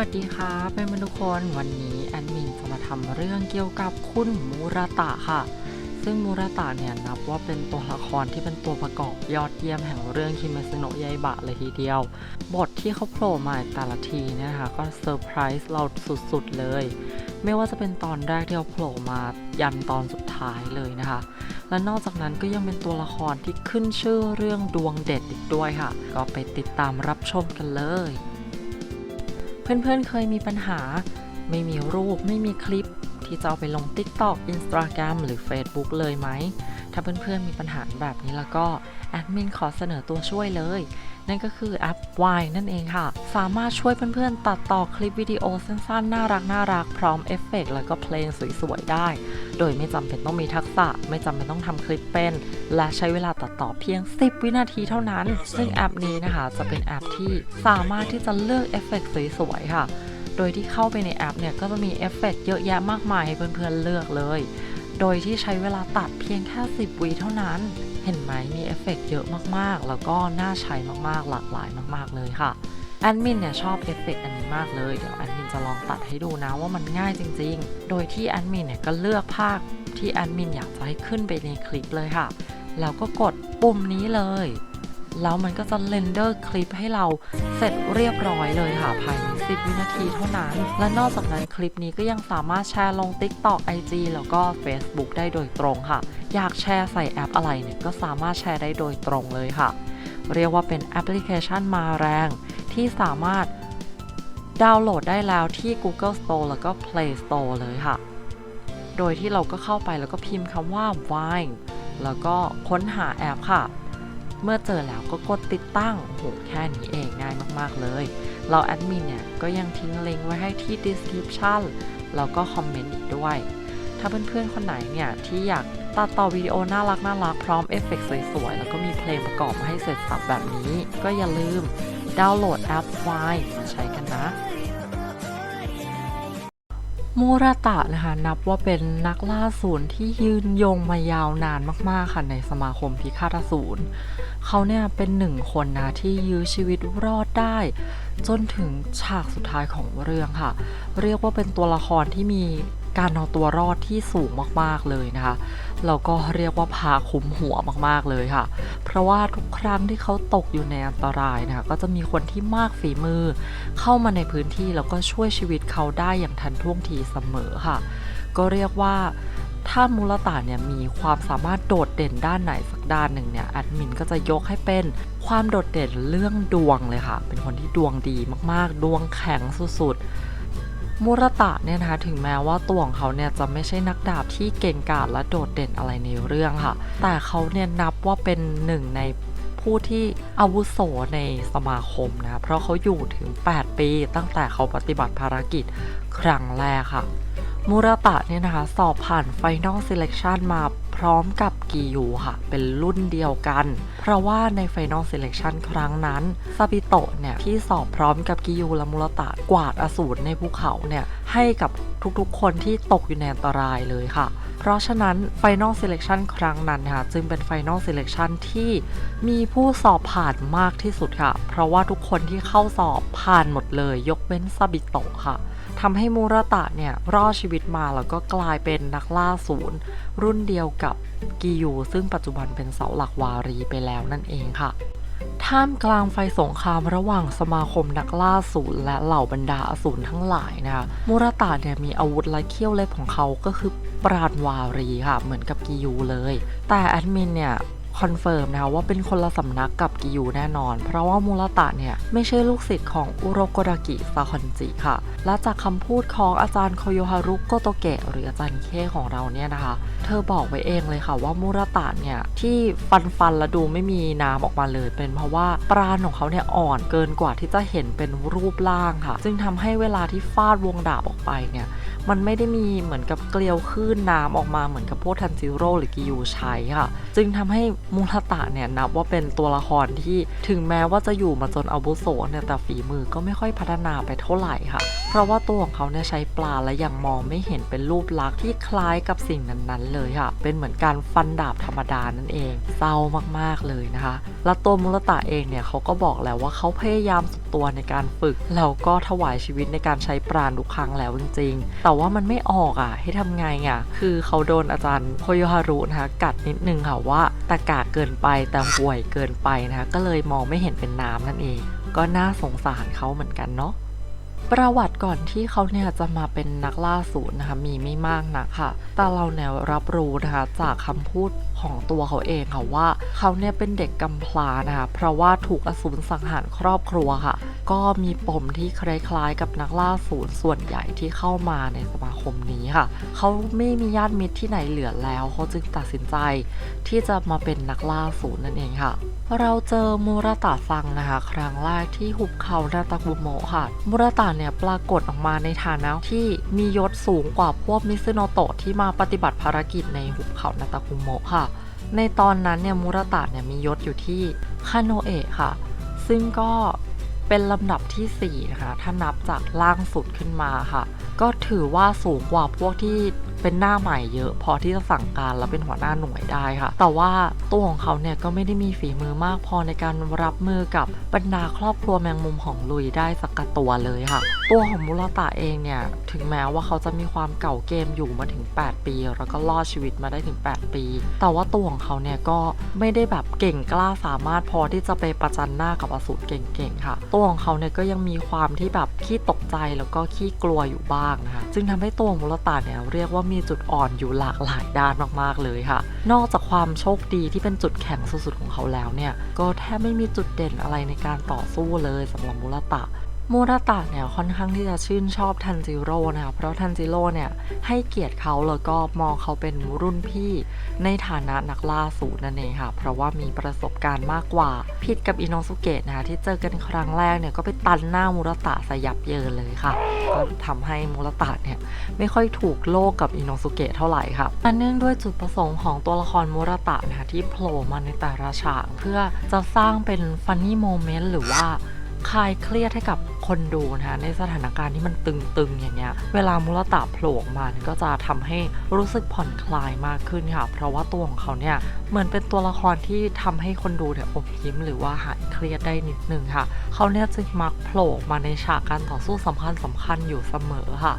วัสดีค่ะเพื่อนๆทุกคนวันนี้แอดมินจะมาทำเรื่องเกี่ยวกับคุณมูราตะค่ะ ซึ่งมูราตะเนี่ยนับว่าเป็นตัวละครที่เป็นตัวประกอบยอดเยี่ยมแห่งเรื่องคิเมซึโนะยายบะเลยทีเดียว บทที่เขาโผล่มาแต่ละทีเนี่ยนะคะก็เซอร์ไพรส์เราสุดๆเลย ไม่ว่าจะเป็นตอนแรกที่เขาโผล่มายันตอนสุดท้ายเลยนะคะ และนอกจากนั้นก็ยังเป็นตัวละครที่ขึ้นชื่อเรื่องดวงเด็ดอีกด้วยค่ะ ก็ไปติดตามรับชมกันเลย เพื่อนๆเคยมีปัญหา ไม่มีรูปไม่มีคลิป ที่จะเอาไปลง TikTok Instagram หรือ Facebook เลยไหม ถ้าเพื่อนๆมีปัญหาแบบนี้แล้วก็ แอดมินขอเสนอตัวช่วยเลย นั่นก็คือแอป Y นั่นเองค่ะ สามารถช่วยเพื่อนๆ ตัดต่อคลิปวิดีโอสั้นๆ น่ารักน่ารักพร้อมเอฟเฟกต์แล้วก็เพลงสวยๆ ได้ โดยไม่จำเป็นต้องมีทักษะ ไม่จำเป็นต้องทำคลิปเป็น และใช้เวลาตัดต่อเพียง 10 วินาทีเท่านั้น ซึ่งแอปนี้นะคะจะเป็นแอปที่สามารถที่จะเลือกเอฟเฟกต์สวยๆ ค่ะ โดยที่เข้าไปในแอปเนี่ยก็จะมีเอฟเฟกต์เยอะแยะมากมายให้เพื่อนๆ เลือกเลย โดยที่ใช้เวลาตัดเพียงแค่ 10วิเท่านั้น เห็นไหมมีเอฟเฟกต์เยอะมากๆ แล้วก็น่าใช้มากๆ หลากหลายมากๆเลยค่ะแอดมินเนี่ยชอบเอฟเฟกต์อันนี้มากเลย เดี๋ยวแอดมินจะลองตัดให้ดูนะว่ามันง่ายจริงๆ โดยที่แอดมินเนี่ยก็เลือกภาคที่แอดมินอยากจะให้ขึ้นไปในคลิปเลยค่ะ แล้วก็กดปุ่มนี้เลย แล้วมันก็จะเรนเดอร์คลิปให้เราเสร็จเรียบร้อยเลยค่ะภายใน 10วินาทีเท่านั้น และนอกจากนั้นคลิปนี้ก็ยังสามารถแชร์ลง TikTok IG แล้วก็ Facebook ได้โดยตรงค่ะ อยากแชร์ใส่แอปอะไรเนี่ยก็สามารถแชร์ได้โดยตรงเลยค่ะ เรียกว่าเป็นแอปพลิเคชันมาแรง ที่สามารถดาวน์โหลดได้แล้วที่ Google Store แล้วก็ Play Store เลยค่ะ โดยที่เราก็เข้าไปแล้วก็พิมพ์คำว่า Vine แล้วก็ค้นหาแอปค่ะ เมื่อเจอแล้วก็กดติดตั้งโหแค่นี้เองง่ายมากๆเลย เราแอดมินเนี่ยก็ยังทิ้งลิงก์ไว้ให้ที่ description แล้วก็คอมเมนต์อีกด้วย ถ้าเพื่อนๆคนไหนเนี่ยที่อยากตัดต่อวิดีโอน่ารักน่ารักพร้อมเอฟเฟกต์สวยๆ แล้วก็มีเพลงประกอบมาให้เสร็จสับแบบนี้ ก็อย่าลืมดาวน์โหลดแอป Y มาใช้กันนะ มูราตะนะคะนับว่าเป็นนักล่าศูนย์ที่ยืนยงมายาวนานมาก ๆ ค่ะในสมาคมพิฆาตศูนย์เขาเนี่ยเป็นหนึ่งคนนะที่ยื้อชีวิตรอดได้ จนถึงฉากสุดท้ายของเรื่องค่ะ เรียกว่าเป็นตัวละครที่มี การเอาตัวรอดที่สูงมากๆเลยนะคะแล้วก็เรียกว่าพาคุ้มหัวมากๆเลยค่ะ เพราะว่าทุกครั้งที่เขาตกอยู่ในอันตรายนะคะก็จะมีคนที่มากฝีมือ เข้ามาในพื้นที่แล้วก็ช่วยชีวิตเขาได้อย่างทันท่วงทีเสมอค่ะ ก็เรียกว่าถ้ามูลตาเนี่ยมีความสามารถโดดเด่นด้านไหนสักด้านหนึ่งเนี่ยแอดมินก็จะยกให้เป็นความโดดเด่นเรื่องดวงเลยค่ะ เป็นคนที่ดวงดีมากๆ ดวงแข็งสุดๆ มูรตะเนี่ยนะคะถึงแม้ว่าตัวของเขาเนี่ยจะไม่ใช่นักดาบที่เก่งกาจและโดดเด่นอะไรในเรื่องค่ะ แต่เขาเนี่ยนับว่าเป็นหนึ่งในผู้ที่อาวุโสในสมาคมนะ เพราะเขาอยู่ถึง 8 ปีตั้งแต่เขาปฏิบัติภารกิจครั้งแรกค่ะมูราตะเนี่ยนะคะ สอบผ่าน Final Selection มา พร้อมกับกิยูค่ะ เป็นรุ่นเดียวกัน เพราะว่าใน Final Selection ครั้งนั้นซาบิโตะเนี่ย ที่สอบพร้อมกับกิยูและมูรตะกวาดอสูรในภูเขาเนี่ยให้กับทุกๆ คนที่ตกอยู่ในอันตรายเลยค่ะ เพราะฉะนั้น Final Selection ครั้งนั้นนะคะจึงเป็น Final Selection ที่มีผู้สอบผ่านมากที่สุดค่ะ เพราะว่าทุกคนที่เข้าสอบผ่านหมดเลย ยกเว้นซาบิโตะค่ะทำให้มูราตะเนี่ยรอดชีวิตมาแล้วก็กลายเป็นนักล่าศูนย์ รุ่นเดียวกับกิยูซึ่งปัจจุบันเป็นเสาหลักวารีไปแล้วนั่นเองค่ะ ท่ามกลางไฟสงครามระหว่างสมาคมนักล่าสูรและเหล่าบรรดาอสูรทั้งหลายนะคะมูราตาเนี่ยมีอาวุธและเขี้ยวเล็บของเขาก็คือปราณวารีค่ะ เหมือนกับกิยูเลย แต่แอดมินเนี่ย คอนเฟิร์มนะคะว่าเป็นคนละสำนักกับกิยูแน่นอน เพราะว่ามูราตะเนี่ย ไม่ใช่ลูกศิษย์ของอุโรโกรากิซาคอนจิค่ะ และจากคำพูดของอาจารย์โคโยฮารุโกโตเกะหรืออาจารย์เคของเราเนี่ยนะคะ เธอบอกไว้เองเลยค่ะว่ามูราตะเนี่ย ที่ฟันฟันและดูไม่มีน้ำออกมาเลย เป็นเพราะว่าปราณของเขาเนี่ยอ่อนเกินกว่าที่จะเห็นเป็นรูปร่างค่ะ จึงทำให้เวลาที่ฟาดวงดาบออกไปเนี่ยมันไม่ได้มีเหมือนกับเกลียวคลื่นน้ำออกมาเหมือนกับพวกทันจิโร่หรือกิยูใช้ค่ะ จึงทำให้มูราตะเนี่ยนับว่าเป็นตัวละครที่ถึงแม้ว่าจะอยู่มาจนอาวุโสเนี่ยแต่ฝีมือก็ไม่ค่อยพัฒนาไปเท่าไหร่ค่ะ เพราะว่าตัวของเขาเนี่ยใช้ปลาและยังมองไม่เห็นเป็นรูปลักษณ์ที่คล้ายกับสิ่งนั้นๆ เลยค่ะ เป็นเหมือนการฟันดาบธรรมดานั่นเอง เศร้ามากๆเลยนะคะ แล้วตัวมูราตะเองเนี่ยเขาก็บอกแล้วว่าเขาพยายามสุดตัวในการฝึกแล้วก็ถวายชีวิตในการใช้ปราณทุกครั้งแล้วจริงๆ แต่ว่ามันไม่ออกอะให้ทำไงอะคือเขาโดนอาจารย์โคโยฮารุนะคะกัดนิดนึงค่ะว่าตะกาเกินไปแต่ห่วยเกินไปนะคะก็เลยมองไม่เห็นเป็นน้ำนั่นเอง ก็น่าสงสารเขาเหมือนกันเนาะ ประวัติก่อนที่เขาเนี่ยจะมาเป็นนักล่าศูนนะคะมีไม่มากนักค่ะแต่เราเนี่ยรับรู้นะคะจากคำพูดของตัวเขาเองค่ะว่าเขาเนี่ยเป็นเด็กกำพร้านะคะเพราะว่าถูกอสูรสังหารครอบครัวค่ะ ก็มีปมที่คล้ายๆ กับนักล่าศูนส่วนใหญ่ที่เข้ามาในสมาคมนี้ค่ะ เขาไม่มีญาติมิตรที่ไหนเหลือแล้วเขาจึงตัดสินใจ ที่จะมาเป็นนักล่าศูนนั่นเองค่ะ เราเจอมูรตะซังนะคะ ครั้งแรกที่หุบเขานาตากุโมะค่ะมูรตะเนี่ยปรากฏออกมาในฐานะที่มียศสูงกว่าพวกมิซึโนโตะที่มาปฏิบัติภารกิจในหุบเขานาตาคุโมะค่ะ ในตอนนั้นเนี่ยมูราตะเนี่ยมียศอยู่ที่คาโนเอะค่ะ ซึ่งก็เป็นลำดับทีสี่4นะคะถ้านับจากล่างสุดขึ้นมาค่ะ ก็ถือว่าสูงกว่าพวกที่ เป็นหน้าใหม่เยอะ พอที่จะสั่งการและเป็นหัวหน้าหน่วยได้ค่ะ แต่ว่าตัวของเขาเนี่ยก็ไม่ได้มีฝีมือมากพอในการรับมือกับบรรดาครอบครัวแมงมุมของลุยได้สักตัวเลยค่ะ ตัวของมุราตะเองเนี่ยถึงแม้ว่าเขาจะมีความเก่าเกมอยู่มาถึง 8 ปี แล้วก็รอดชีวิตมาได้ถึง 8 ปี แต่ว่าตัวของเขาเนี่ยก็ไม่ได้แบบเก่งกล้าสามารถพอที่จะไปประจันหน้ากับอสูรเก่งๆค่ะ ตัวของเขาเนี่ยก็ยังมีความที่แบบขี้ตกใจแล้วก็ขี้กลัวอยู่บ้างนะคะ จึงทำให้ตัวมุรตะเนี่ยเรียกว่ามีีจุดอ่อนอยู่หลากหลายด้านมากๆเลยค่ะ นอกจากความโชคดีที่เป็นจุดแข็งสุดๆของเขาแล้วเนี่ย ก็แทบไม่มีจุดเด่นอะไรในการต่อสู้เลยสำหรับมูรตะ มูราตะเนี่ยค่อนข้างที่จะชื่นชอบทันจิโร่นะคะเพราะทันจิโร่เนี่ยให้เกียรติเขาแล้วก็มองเขาเป็นรุ่นพี่ ในฐานะนักล่าสูตรนั่นเองค่ะ เพราะว่ามีประสบการณ์มากกว่าผิดกับอินโนสุเกะนะคะที่เจอกันครั้งแรกเนี่ยก็ไปตันหน้ามูราตะสยับเยินเลยค่ะ ก็ทำให้มูราตะเนี่ยไม่ค่อยถูกโลกกับอินโนสุเกะเท่าไหร่ค่ะอันเนื่องด้วยจุดประสงค์ของตัวละครมูราตะนะคะที่โผล่มาในแต่ละฉากเพื่อจะสร้างเป็นฟันนี่โมเมนต์หรือว่า คลายเครียดให้กับคนดูนะคะในสถานการณ์ที่มันตึงๆอย่างเงี้ย เวลามุลตาโผล่มาก็จะทำให้รู้สึกผ่อนคลายมากขึ้นค่ะ เพราะว่าตัวของเขาเนี่ยเหมือนเป็นตัวละครที่ทำให้คนดูเนี่ยอมยิ้มหรือว่าหายเครียดได้นิดนึงค่ะ เขาเนี่ยจึงมักโผล่มาในฉากการต่อสู้สำคัญสำคัญๆอยู่เสมอค่ะ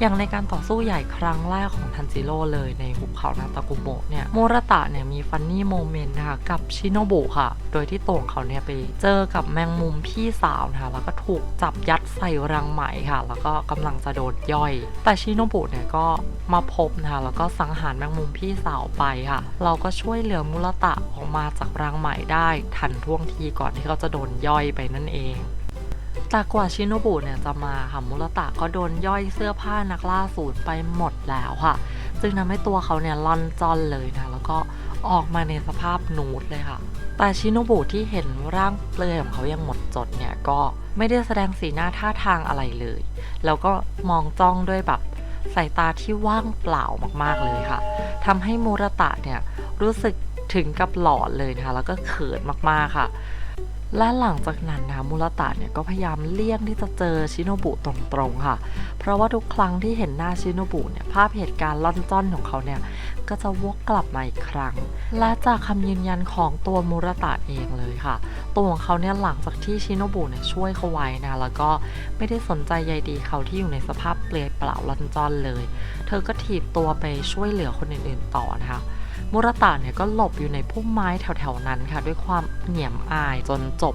อย่างในการต่อสู้ใหญ่ครั้งแรกของทันจิโร่เลยในหุบเขานาตากุโมะเนี่ยโมราตะเนี่ยมีฟันนี่โมเมนต์นะคะกับชิโนบุค่ะ โดยที่ตัวของเขาเนี่ยไปเจอกับแมงมุมพี่สาวนะคะแล้วก็ถูกจับยัดใส่รังไหมค่ะ แล้วก็กำลังจะโดนย่อย แต่ชิโนบุเนี่ยก็มาพบนะคะแล้วก็สังหารแมงมุมพี่สาวไปค่ะ เราก็ช่วยเหลือมุรตะออกมาจากรังไหมได้ทันท่วงทีก่อนที่เขาจะโดนย่อยไปนั่นเอง แต่กว่าชิโนบุเนี่ยจะมาค่ะมุรตะก็โดนย่อยเสื้อผ้านักล่าสูตรไปหมดแล้วค่ะ จึงทำให้ตัวเขาเนี่ยล่อนจอนเลยนะ แล้วก็ออกมาในสภาพนูดเลยค่ะ แต่ชิโนบุที่เห็นร่างเปลือยของเขายังหมดจดเนี่ยก็ไม่ได้แสดงสีหน้าท่าทางอะไรเลย แล้วก็มองจ้องด้วยแบบสายตาที่ว่างเปล่ามากๆเลยค่ะทำให้มูรตะเนี่ยรู้สึกถึงกับหลอนเลยนะคะแล้วก็เขินมากๆค่ะ และหลังจากนั้นนะมูรตะเนี่ยก็พยายามเลี่ยงที่จะเจอชิโนบุตรงๆค่ะ เพราะว่าทุกครั้งที่เห็นหน้าชิโนบุเนี่ยภาพเหตุการณ์ล่อนจ้อนของเขาเนี่ยก็จะวกกลับมาอีกครั้ง และจากคำยืนยันของตัวมูรตะเองเลยค่ะ ตัวของเขาเนี่ยหลังจากที่ชิโนบุเนี่ยช่วยเขาไว้นะแล้วก็ไม่ได้สนใจใยดีเขาที่อยู่ในสภาพเปลือยเปล่าล่อนจ้อนเลย เธอก็ถีบตัวไปช่วยเหลือคนอื่นๆต่อนะคะ มุรตะเนี่ยก็หลบอยู่ในพุ่มไม้แถวๆนั้นค่ะ ด้วยความเหนียมอายจนจบ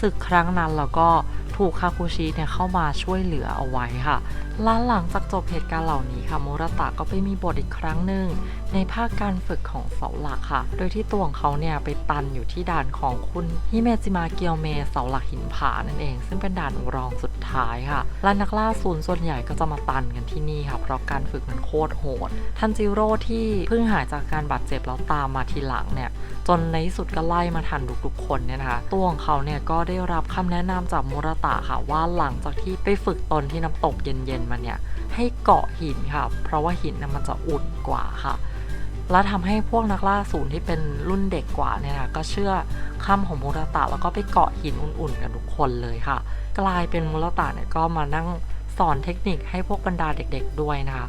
ศึกครั้งนั้นแล้วก็ถูกคาคุชิเนี่ยเข้ามาช่วยเหลือเอาไว้ค่ะและหลังจากจบเหตุการณ์เหล่านี้ค่ะมุรตะก็ไปมีบทอีกครั้งหนึ่ง ในภาคการฝึกของเสาหลักค่ะ โดยที่ตัวของเขาเนี่ยไปตันอยู่ที่ด่านของคุณฮิเมจิมาเกียวเมเสาหลักหินผานั่นเอง ซึ่งเป็นด่านรองสุดท้ายค่ะ และนักล่าศูนย์ส่วนใหญ่ก็จะมาตันกันที่นี่ค่ะ เพราะการฝึกมันโคตรโหด ทันจิโร่ที่เพิ่งหายจากการบาดเจ็บแล้วตามมาทีหลังเนี่ย จนในที่สุดก็ไล่มาทันทุกๆคนเนี่ยนะคะ ตัวของเขาเนี่ยก็ได้รับคำแนะนำจากมูรตะค่ะว่าหลังจากที่ไปฝึกตนที่น้ำตกเย็นๆมาเนี่ยให้เกาะหินค่ะ เพราะว่าหินน่ะมันจะอุ่นกว่าค่ะ และทำให้พวกนักล่าศูนย์ที่เป็นรุ่นเด็กกว่าเนี่ยนะคะก็เชื่อคำของมูรตะแล้วก็ไปเกาะหินอุ่นๆ กันทุกคนเลยค่ะ กลายเป็นมูรตะเนี่ยก็มานั่งสอนเทคนิคให้พวกบรรดาเด็กๆด้วยนะคะ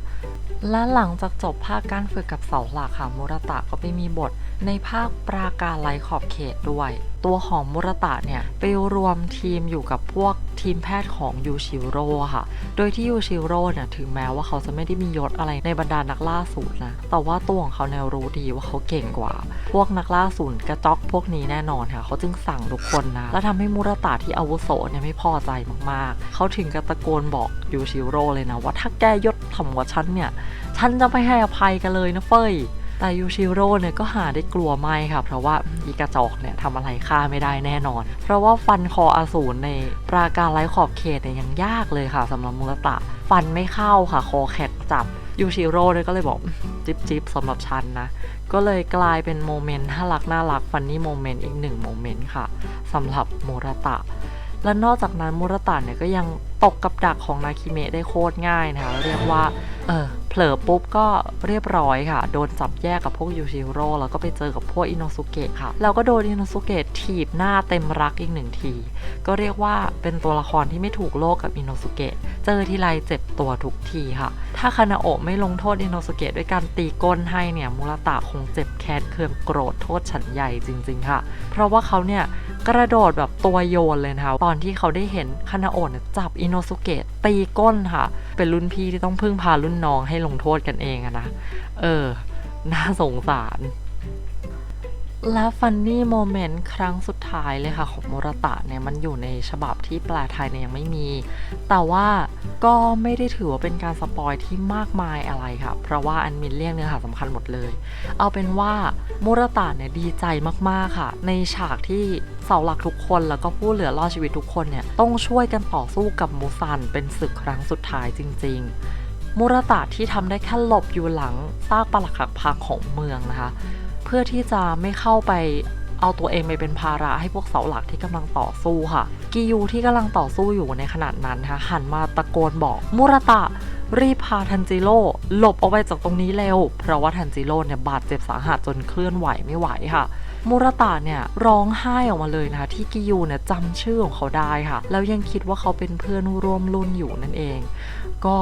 และหลังจากจบภาคการฝึกกับเสาหลักค่ะมูรตะก็ไปมีบทในภาคปราการไลขอบเขตด้วย ตัวของมูรตะเนี่ยไปรวมทีมอยู่กับพวกทีมแพทย์ของยูชิโร่ค่ะ โดยที่ยูชิโร่เนี่ยถึงแม้ว่าเขาจะไม่ได้มียศอะไรในบรรดานักล่าสูตรนะ แต่ว่าตัวของเขาเนี่ยรู้ดีว่าเขาเก่งกว่า พวกนักล่าสูตรกระจอกพวกนี้แน่นอนค่ะ เขาจึงสั่งทุกคนนะ และทำให้มูรตะที่อาวุโสเนี่ยไม่พอใจมากๆ เขาถึงกับตะโกนบอกยูชิโร่เลยนะว่าถ้าแกยศถ่ำกว่าฉันเนี่ย ฉันจะไม่ให้อภัยกันเลยนะเฟย แต่ยูชิโร่เนี่ยก็หาได้กลัวไม่ค่ะ เพราะว่าอีกระจอกเนี่ยทำอะไรฆ่าไม่ได้แน่นอน เพราะว่าฟันคออสูรในปราการไร้ขอบเขตเนี่ยยังยากเลยค่ะสำหรับมูรตะ ฟันไม่เข้าค่ะคอแข็งจับยูชิโร่เนี่ยก็เลยบอกจิบจิบสำหรับฉันนะ ก็เลยกลายเป็นโมเมนต์น่ารักน่ารักฟันนี่โมเมนต์อีกหนึ่งโมเมนต์ค่ะสำหรับมูรตะและนอกจากนั้นมูรตะเนี่ยก็ยังตกกับดักของนาคิเมะได้โคตรง่ายนะคะเรียกว่า เออ เผลอปุ๊บก็เรียบร้อยค่ะ โดนจับแยกกับพวกยูชิโร่แล้วก็ไปเจอกับพวกอินโนสุเกะค่ะ แล้วก็โดนอินโนสุเกะถีบหน้าเต็มรักอีกหนึ่งที ก็เรียกว่าเป็นตัวละครที่ไม่ถูกโลกกับอินโนสุเกะ เจอทีไรเจ็บตัวทุกทีค่ะ ถ้าคานาโอะไม่ลงโทษอินโนสุเกะด้วยการตีก้นให้เนี่ยมูราตะคงเจ็บแค้นเคืองโกรธโทษฉันใหญ่จริง ๆ ค่ะ เพราะว่าเขาเนี่ยกระโดดแบบตัวโยนเลยนะคะตอนที่เขาได้เห็นคานาโอะจับอินโนสุเกะตีก้นค่ะ เป็นรุ่นพี่ที่ต้องพึ่งพารุ่นน้องให้ลงโทษกันเองอะนะ เออ น่าสงสาร และฟันนี่โมเมนต์ครั้งสุดท้ายเลยค่ะ ของมูรตะเนี่ย มันอยู่ในฉบับที่แปลไทยเนี่ยยังไม่มี แต่ว่าก็ไม่ได้ถือว่าเป็นการสปอยที่มากมายอะไรค่ะ เพราะว่าอันมินเรียกเนื้อหาสำคัญหมดเลย เอาเป็นว่ามูรตะเนี่ยดีใจมากๆค่ะ ในฉากที่เสาหลักทุกคนแล้วก็ผู้เหลือรอดชีวิตทุกคนเนี่ยต้องช่วยกันต่อสู้กับมูซันเป็นศึกครั้งสุดท้ายจริง ๆ มูราตะที่ทำได้แค่หลบอยู่หลังซากปรักหักพังของเมืองนะคะ เพื่อที่จะไม่เข้าไปเอาตัวเองไปเป็นภาระให้พวกเสาหลักที่กำลังต่อสู้ค่ะกิยูที่กำลังต่อสู้อยู่ในขณะนั้นนะคะหันมาตะโกนบอกมูราตะ รีบพาทันจิโร่หลบออกไปจากตรงนี้เร็ว เพราะว่าทันจิโร่เนี่ยบาดเจ็บสาหัสจนเคลื่อนไหวไม่ไหวค่ะ มูราตะเนี่ยร้องไห้ออกมาเลยนะคะที่กิยูเนี่ยจำชื่อของเขาได้ค่ะ แล้วยังคิดว่าเขาเป็นเพื่อนร่วมรุ่นอยู่นั่นเอง ก็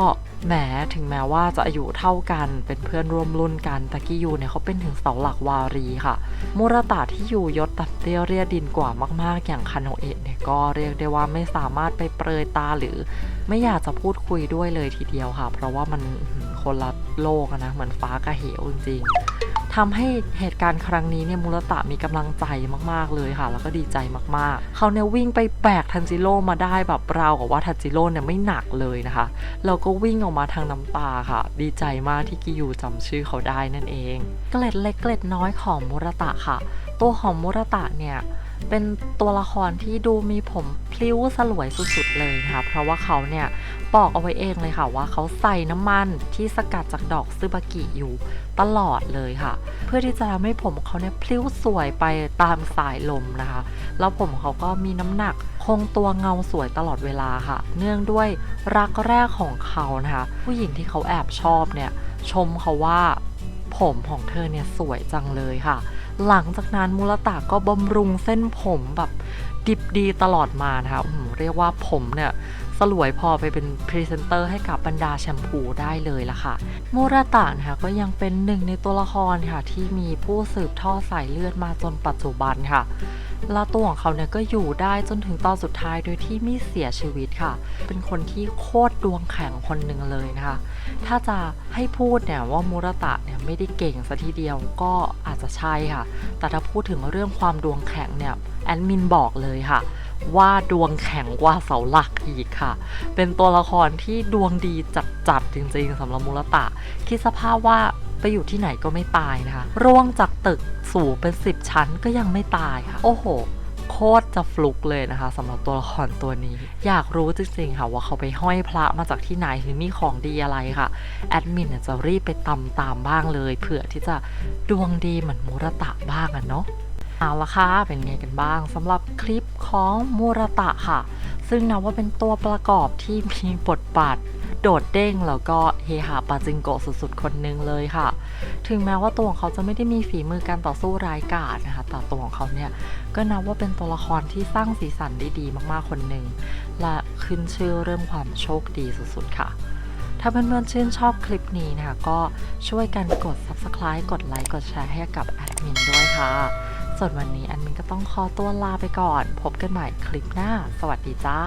แหมถึงแม้ว่าจะอายุเท่ากันเป็นเพื่อนร่วมรุ่นกันแต่กิยูเนี่ยเขาเป็นถึงเสาหลักวารีค่ะมูราตะที่อยู่ยศตัดเตี้ยเรียดินกว่ามากๆ อย่างคาโนเอะเนี่ยก็เรียกได้ว่าไม่สามารถไปเปรยตาหรือ ไม่อยากจะพูดคุยด้วยเลยทีเดียวค่ะ เพราะว่ามันคนละโลกนะเหมือนฟ้ากับเหวจริงๆ ทำให้เหตุการณ์ครั้งนี้เนี่ยมูรตะมีกำลังใจมากๆเลยค่ะ แล้วก็ดีใจมากๆ เขาเนี่ยวิ่งไปแบกทันจิโร่มาได้แบบเรากับว่าทันจิโร่เนี่ยไม่หนักเลยนะคะเราก็วิ่งออกมาทางน้ำตาค่ะ ดีใจมากที่กิยูจำชื่อเขาได้นั่นเอง เกล็ดเล็กเกล็ดน้อยของมูรตะค่ะ ตัวของมูรตะเนี่ย เป็นตัวละครที่ดูมีผมพลิ้วสลวยสุดๆเลยนะคะเพราะว่าเขาเนี่ยบอกเอาไว้เองเลยค่ะว่าเขาใส่น้ำมันที่สกัดจากดอกซึบากิอยู่ตลอดเลยค่ะ เพื่อที่จะทำให้ผมเขาเนี่ยพลิ้วสวยไปตามสายลมนะคะ แล้วผมเขาก็มีน้ำหนักคงตัวเงาสวยตลอดเวลาค่ะ เนื่องด้วยรักแรกของเขานะคะ ผู้หญิงที่เขาแอบชอบเนี่ยชมเขาว่าผมของเธอเนี่ยสวยจังเลยค่ะ หลังจากนั้นมูลตะก็บำรุงเส้นผมแบบดิบดีตลอดมานะคะเรียกว่าผมเนี่ยสลวยพอไปเป็นพรีเซนเตอร์ให้กับบรรดาแชมพูได้เลยละค่ะมูราตะนะคะก็ยังเป็นหนึ่งในตัวละครค่ะที่มีผู้สืบทอดสายเลือดมาจนปัจจุบันค่ะ แล้วตัวของเขาเนี่ยก็อยู่ได้จนถึงตอนสุดท้ายโดยที่ไม่เสียชีวิตค่ะ เป็นคนที่โคตรดวงแข็งคนหนึ่งเลยนะคะ ถ้าจะให้พูดเนี่ยว่ามูรตะเนี่ยไม่ได้เก่งซะทีเดียวก็อาจจะใช่ค่ะ แต่ถ้าพูดถึงเรื่องความดวงแข็งเนี่ยแอดมินบอกเลยค่ะ ว่าดวงแข็งกว่าเสาหลักอีกค่ะ เป็นตัวละครที่ดวงดีจัดๆจริงๆสำหรับมูรตะคิดสภาพว่า ไปอยู่ที่ไหนก็ไม่ตายนะคะ ร่วงจากตึกสูงเป็นสิบชั้นก็ยังไม่ตายค่ะ โอ้โห โคตรจะฟลุกเลยนะคะสำหรับตัวละครตัวนี้ อยากรู้จริงๆค่ะว่าเขาไปห้อยพระมาจากที่ไหนหรือมีของดีอะไรค่ะ แอดมินจะรีบไปตำตามบ้างเลยเผื่อที่จะดวงดีเหมือนมูรตะบ้างอะเนาะเอาละค่ะเป็นไงกันบ้างสำหรับคลิปของมูรตะค่ะ ซึ่งนับว่าเป็นตัวประกอบที่มีบทบาทโดดเด้งแล้วก็เฮฮาปาจิงโกะสุดๆ คนหนึงเลยค่ะ ถึงแม้ว่าตัวของเขาจะไม่ได้มีฝีมือการต่อสู้ร้ายกาจนะคะ แต่ตัวของเขาเนี่ยก็นับว่าเป็นตัวละครที่สร้างสีสันได้ดีมากๆ คนหนึ่ง และขึ้นชื่อเรื่องความโชคดีสุดๆ ค่ะ ถ้าเพื่อนๆชื่นชอบคลิปนี้นะคะ ก็ช่วยกันกด subscribe กดไลค์ กดแชร์ให้กับแอดมินด้วยค่ะ ส่วนวันนี้แอดมินก็ต้องขอตัวลาไปก่อน พบกันใหม่คลิปหน้า สวัสดีจ้า